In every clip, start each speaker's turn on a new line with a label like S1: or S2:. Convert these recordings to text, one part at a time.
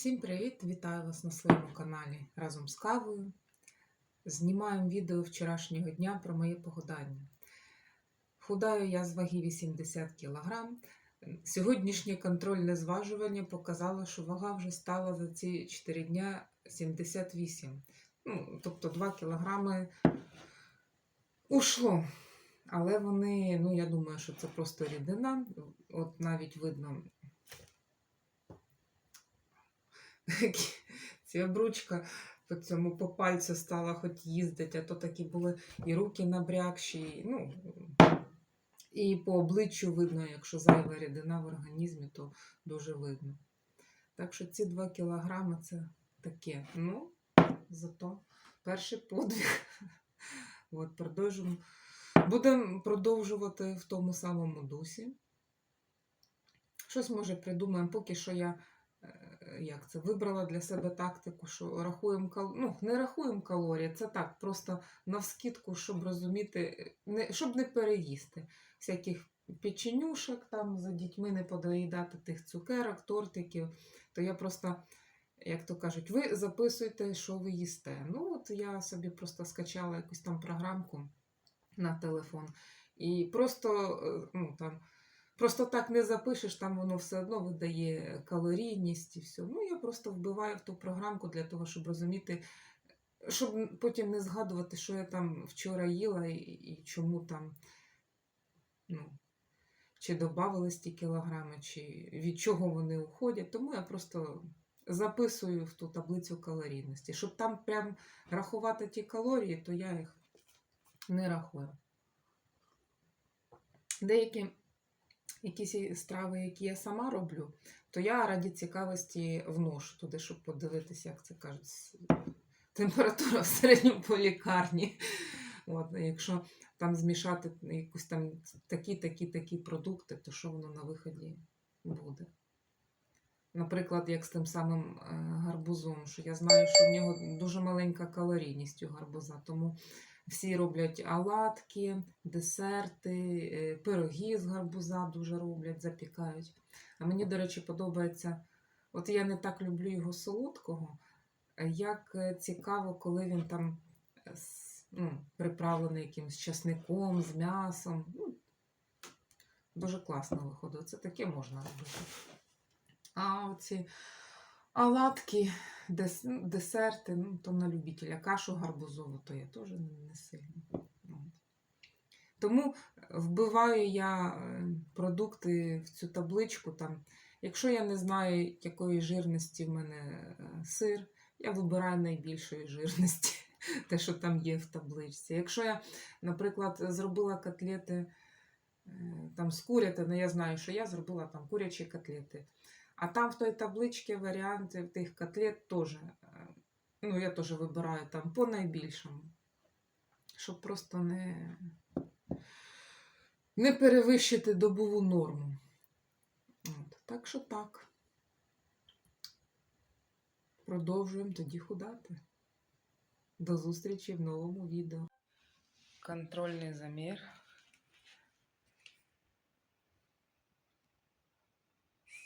S1: Всім привіт! Вітаю вас на своєму каналі разом з кавою. Знімаємо відео вчорашнього дня про моє похудання. Худаю я з ваги 80 кг. Сьогоднішнє контрольне зважування показало, що вага вже стала за ці 4 дня 78. Ну, тобто 2 кг ушло. Але вони, ну я думаю, що це просто рідина. От навіть видно Ця обручка по цьому по пальцю стала хоч їздити, а то такі були і руки набрякші, і, ну, і по обличчю видно, якщо зайва рідина в організмі, то дуже видно. Так що ці 2 кілограми це таке. Ну, зато перший подвиг. От, продовжуємо. Будемо продовжувати в тому самому дусі. Щось може придумаємо, поки що я як це, вибрала для себе тактику, що рахуємо ну, не рахуємо калорії, це так, просто навскидку, щоб розуміти, не, щоб не переїсти всяких печенюшок, там за дітьми не подоїдати тих цукерок, тортиків. То я просто, як то кажуть, ви записуєте, що ви їсте. Ну, от я собі просто скачала якусь там програмку на телефон. І просто, е, ну, там, просто так не запишеш, там воно все одно видає калорійність і все. Ну, я просто вбиваю в ту програмку для того, щоб розуміти, щоб потім не згадувати, що я там вчора їла і, і чому там, ну, чи додавались ті кілограми, чи від чого вони уходять. Тому я просто записую в ту таблицю калорійності. Щоб там прям рахувати ті калорії, то я їх не рахую. Деякі якісь страви, які я сама роблю, то я раді цікавості вношу туди, щоб подивитися, як це кажуть, температура в середньому по лікарні. От, якщо там змішати якусь там такі, такі, такі продукти, то що воно на виході буде? Наприклад, як з тим самим е, гарбузом, що я знаю, що в нього дуже маленька калорійність у гарбуза, тому всі роблять оладки, десерти, е, пироги з гарбуза дуже роблять, запікають. А мені, до речі, подобається. От я не так люблю його солодкого, е, як е, цікаво, коли він там ну, приправлений якимось часником, з м'ясом. Ну, дуже класно виходить. Це таке можна робити. А оці оладки, дес, ну, десерти, ну, то на любителя. Кашу гарбузову, то я теж не, сильно. Тому вбиваю я е, продукти в цю табличку. Там. Якщо я не знаю, якої жирності в мене е, сир, я вибираю найбільшої жирності, те, що там є в табличці. Якщо я, наприклад, зробила котлети е, там з курятини, я знаю, що я зробила там курячі котлети. А там в той табличці варіанти тих котлет теж. е, Ну, я теж вибираю там по найбільшому. Щоб просто не, не перевищити добову норму. От. Так що так. Продовжуємо тоді худати. До зустрічі в новому відео. Контрольний замір.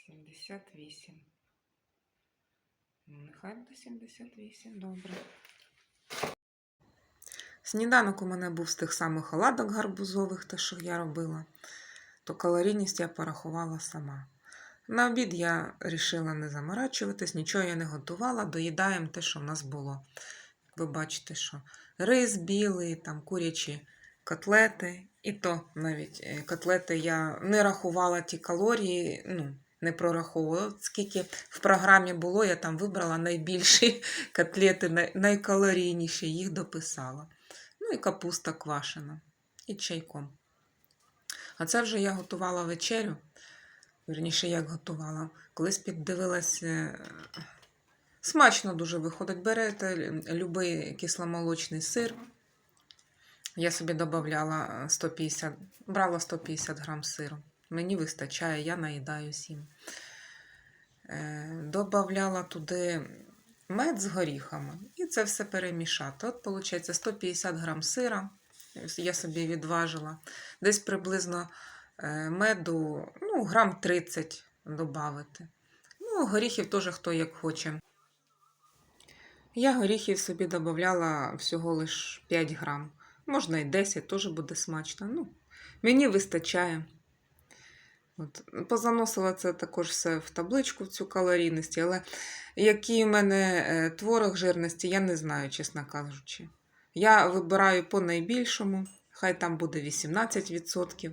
S1: 78. Ну, Нехай до 78, добре. Сніданок у мене був з тих самих оладок гарбузових, те, що я робила, то калорійність я порахувала сама. На обід я вирішила не заморачуватись, нічого я не готувала, доїдаємо те, що в нас було. Ви бачите, що рис білий, там курячі котлети, і то навіть е, котлети я не рахувала ті калорії, ну, не прораховувала. Скільки в програмі було, я там вибрала найбільші котлети, найкалорійніші, їх дописала. Ну і капуста квашена, і чайком. А це вже я готувала вечерю. Вірніше, як готувала. Колись піддивилася. е, Смачно дуже виходить. Берете любий кисломолочний сир. Я собі додавала 150, брала 150 грам сиру. Мені вистачає, я наїдаюсь їм. Е, Добавляла туди мед з горіхами і це все перемішати. От, виходить, 150 грам сира. Я собі відважила. Десь приблизно е, меду, ну, грам 30 додати. Ну горіхів теж хто як хоче. Я горіхів собі додавала всього лиш 5 грам. Можна і 10, теж буде смачно. Ну, мені вистачає. От. Позаносила це також все в табличку, в цю калорійність, але який в мене е, творог жирності, я не знаю, чесно кажучи. Я вибираю по найбільшому, хай там буде 18%.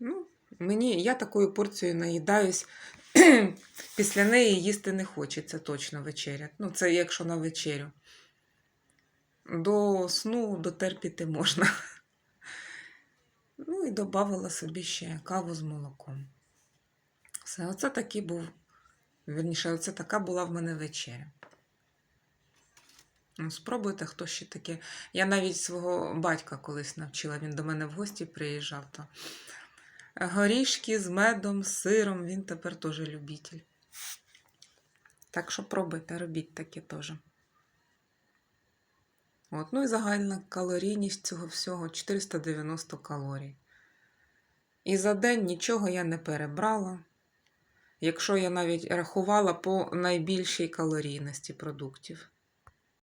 S1: Ну, мені, я такою порцією наїдаюсь. Після неї їсти не хочеться точно вечеря. Ну, це якщо на вечерю. До сну дотерпіти можна. Ну і додавала собі ще каву з молоком. Все, оце такий був. Вірніше, оце така була в мене вечеря. Ну, спробуйте, хто ще таке. Я навіть свого батька колись навчила, він до мене в гості приїжджав. То горішки з медом, з сиром, він тепер теж любитель. Так що пробуйте, робіть таке теж. От, ну і загальна калорійність цього всього 490 калорій. І за день нічого я не перебрала. Якщо я навіть рахувала по найбільшій калорійності продуктів.